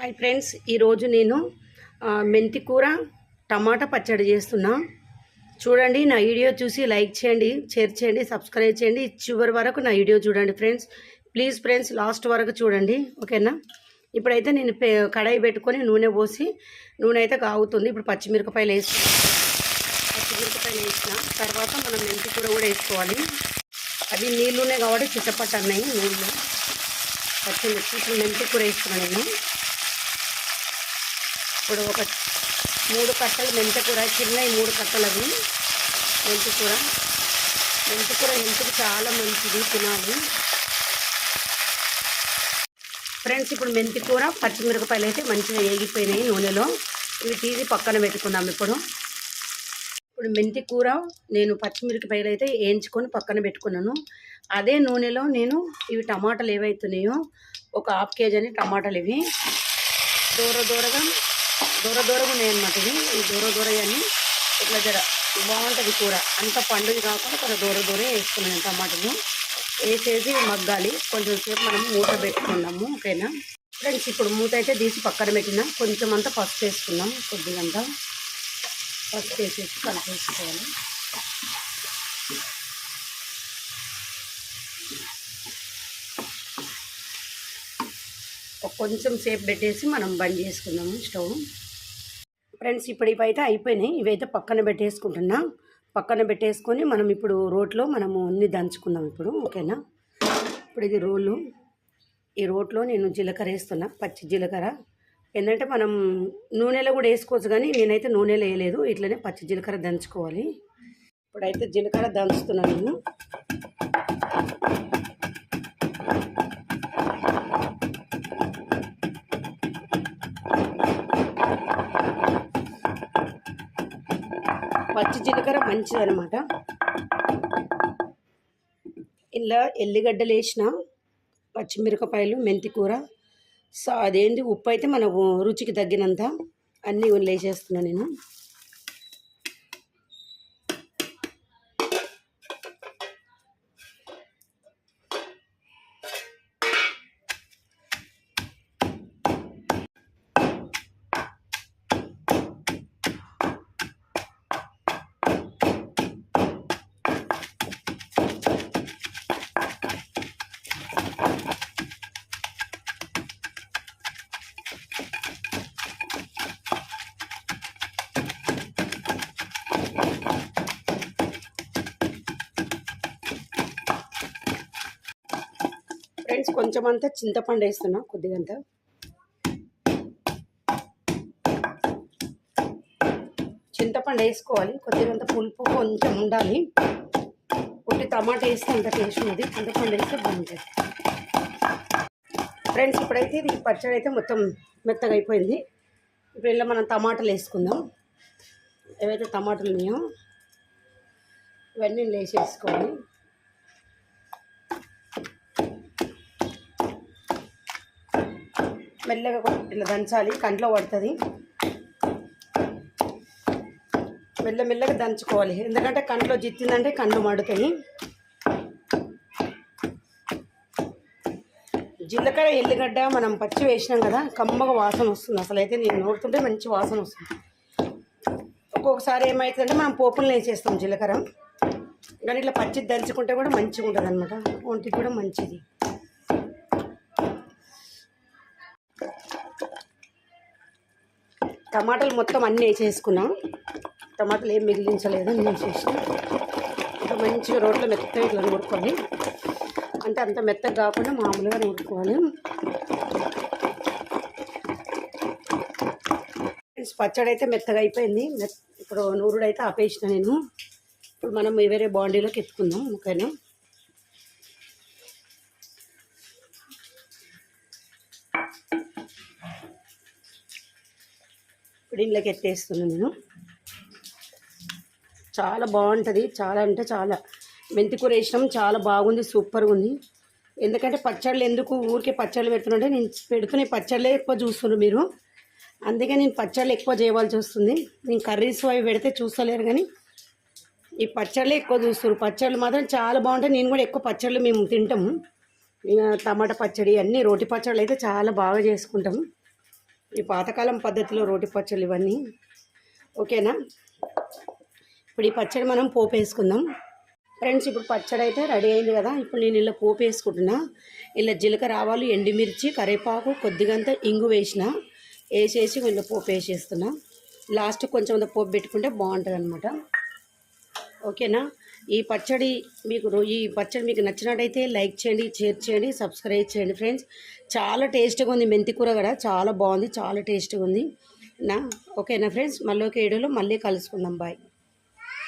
Hi friends ఈరోజు నేను ఆ, మెంతి కూర టమాటా పచ్చడి చేస్తున్నా. చూడండి నా వీడియో చూసి లైక్ చేయండి షేర్ చేయండి సబ్స్క్రైబ్ చేయండి. చివరి వరకు నా వీడియో చూడండి ఫ్రెండ్స్ ప్లీజ్ ఫ్రెండ్స్ లాస్ట్ వరకు చూడండి ఓకేనా? ఇప్పుడైతే నేను కడాయి పెట్టుకొని నూనె పోసి నూనె అయితే కాగుతుంది. ఇప్పుడు పచ్చిమిరపకాయలు వేసుకున్నాను పచ్చిమిరపకాయలు వేసిన తర్వాత మనం మెంతి కూర కూడా వేసుకోవాలి. అది నీళ్ళునే కాబట్టి చిట్టపట్టన్నాయి అన్నాయి నీళ్ళు. పచ్చిమిర్చి ఇప్పుడు మెంతి కూర వేసుకున్నాను నేను. ఇప్పుడు ఒక మూడు కట్టలు మెంతకూర చిన్నవి మూడు కట్టలు అవి మెంతికూర. మెంతికూర మెంతి హెల్త్కి చాలా మంచిది తినాలి. ఫ్రెండ్స్ ఇప్పుడు మెంతికూర పచ్చిమిరపకాయలు అయితే మంచిగా వేగిపోయినాయి నూనెలో. ఇవి తీసి పక్కన పెట్టుకుందాం ఇప్పుడు. ఇప్పుడు మెంతి కూర నేను పచ్చిమిరపకాయలు అయితే వేయించుకొని పక్కన పెట్టుకున్నాను. అదే నూనెలో నేను ఇవి టమాటాలు ఏవైతున్నాయో ఒక హాఫ్ కేజీ అని టమాటాలు ఇవి. దూర దూరగా దూర దూరం ఉన్నాయి అన్నమాట ఇవి. ఈ దూర దూర అని ఇట్లా జర బాగుంటుంది కూర. అంత పండుగ కాకుండా కొంచెం దూర దూరం వేసుకున్నాను టమాటాను. వేసేసి మగ్గాలి. కొంచెం సేపు మనం మూత పెట్టుకున్నాము ఓకేనా? ఫ్రెండ్స్ ఇప్పుడు మూత అయితే తీసి పక్కన పెట్టినా. కొంచెం అంతా పసుపు వేసుకున్నాం కొద్దిగంతా పసుపు వేసేసి కలిపేసుకోవాలి. కొంచెం సేపు పెట్టేసి మనం బంద్ చేసుకుందాము స్టవ్. ఫ్రెండ్స్ ఇప్పుడు ఇవైతే అయిపోయినాయి. ఇవైతే పక్కన పెట్టేసుకుంటున్నా. పక్కన పెట్టేసుకొని మనం ఇప్పుడు రోట్లో మనము అన్ని దంచుకుందాం ఇప్పుడు ఓకేనా? ఇప్పుడు ఇది రోలు. ఈ రోట్లో నేను జీలకర్ర వేస్తున్నా పచ్చి జీలకర్ర. ఏంటంటే మనం నూనెలో కూడా వేసుకోవచ్చు కానీ నేనైతే నూనెలో వేయలేదు. ఇట్లనే పచ్చి జీలకర్ర దంచుకోవాలి. ఇప్పుడైతే జీలకర్ర దంచుతున్నాను నేను. జీలకర్ర మంచిది అనమాట ఇలా ఎల్లిగడ్డలు వేసిన పచ్చిమిరపకాయలు మెంతి కూర సో అదేంటి ఉప్పు అయితే మన రుచికి తగ్గినంత అన్నీ వేసేస్తున్నాను నేను. కొంచెం అంతా చింతపండు వేస్తున్నా కొద్దిగంత. చింతపండు వేసుకోవాలి కొద్దిగంత పులుపు కొంచెం ఉండాలి. ఒకటి టమాటా వేస్తే అంత టేస్ట్ ఉంది చింతపండు వేస్తే బాగుంటుంది. ఫ్రెండ్స్ ఇప్పుడైతే ఇది పచ్చడి అయితే మొత్తం మెత్తగా అయిపోయింది. ఇప్పుడు ఇలా మనం టమాటాలు వేసుకుందాం. ఏవైతే టమాటాలు ఉన్నాయో ఇవన్నీ వేసేసుకోవాలి. మెల్లగా ఇలా ఇట్లా దంచాలి కంట్లో పడుతుంది. మెల్ల మెల్లగా దంచుకోవాలి. ఎందుకంటే కంట్లో జిత్తిందంటే కండ్లు మడుతాయి. జీలకర్ర ఎల్లిగడ్డ మనం పచ్చి వేసినాం కదా కమ్మగా వాసన వస్తుంది. అసలు అయితే నేను నోడుతుంటే మంచి వాసన వస్తుంది. ఒక్కొక్కసారి ఏమవుతుందంటే మనం పోపులు వేసేస్తాం జీలకర్ర. కానీ ఇట్లా పచ్చి దంచుకుంటే కూడా మంచిగా ఉంటుంది అనమాట ఒంటికి కూడా మంచిది. టమాటాలు మొత్తం అన్నీ వేసేసుకున్నాం. టమాటాలు ఏం మిగిలించలేదు అన్నీ వేసేసిన ఇంకా మంచిగా రోట్లో మెత్తగా ఇట్లా నూరుకోవాలి అంటే అంత మెత్తగా కాకుండా మామూలుగా నూరుకోవాలి. పచ్చడి అయితే మెత్తగా అయిపోయింది. మెత్ ఇప్పుడు నూరుడు అయితే ఆపేసిన నేను. ఇప్పుడు మనం వేరే బాండీలోకి ఎత్తుకుందాం ఓకేనా ఇప్పుడు ఇంట్లోకి ఎత్తేస్తున్నాను నేను. చాలా బాగుంటుంది. చాలా అంటే చాలా. మెంతి కూర వేసినాం. చాలా బాగుంది. సూపర్గా ఉంది. ఎందుకంటే పచ్చళ్ళు ఎందుకు ఊరికే పచ్చళ్ళు పెడుతుంటే నేను పెడుతున్న పచ్చళ్ళే ఎక్కువ చూస్తున్నారు మీరు. అందుకే నేను పచ్చళ్ళు ఎక్కువ చేయవలసి వస్తుంది. నేను కర్రీస్ అవి పెడితే చూస్తలేరు కానీ ఈ పచ్చళ్ళే ఎక్కువ చూస్తారు పచ్చళ్ళు మాత్రం చాలా బాగుంటాయి. నేను కూడా ఎక్కువ పచ్చళ్ళు మేము తింటాము. ఇక టమాటా పచ్చడి అన్నీ రోటి పచ్చళ్ళు అయితే చాలా బాగా చేసుకుంటాము. ఈ పాతకాలం పద్ధతిలో రోటి పచ్చళ్ళు ఇవన్నీ. ఓకేనా? ఇప్పుడు ఈ పచ్చడి మనం పోపు వేసుకుందాం. ఫ్రెండ్స్ ఇప్పుడు పచ్చడి అయితే రెడీ అయింది కదా. ఇప్పుడు నేను ఇలా పోపు వేసుకుంటున్నా. ఇలా జీలకర్ర ఆవాలు ఎండుమిర్చి కరివేపాకు కొద్దిగంత ఇంగు వేసిన వేసేసి ఇలా పోపు వేసేస్తున్నా. లాస్ట్ కొంచెం పోపు పెట్టుకుంటే బాగుంటుంది అనమాట ఓకేనా? ఈ పచ్చడి మీకు ఈ పచ్చడి మీకు నచ్చినట్టయితే లైక్ చేయండి షేర్ చేయండి సబ్స్క్రైబ్ చేయండి ఫ్రెండ్స్. చాలా టేస్ట్గా ఉంది మెంతి కూర కూడా. చాలా బాగుంది చాలా టేస్ట్గా ఉంది. నా ఓకేనా ఫ్రెండ్స్? మళ్ళీ ఒక వీడియోలో మళ్ళీ కలుసుకుందాం. బాయ్.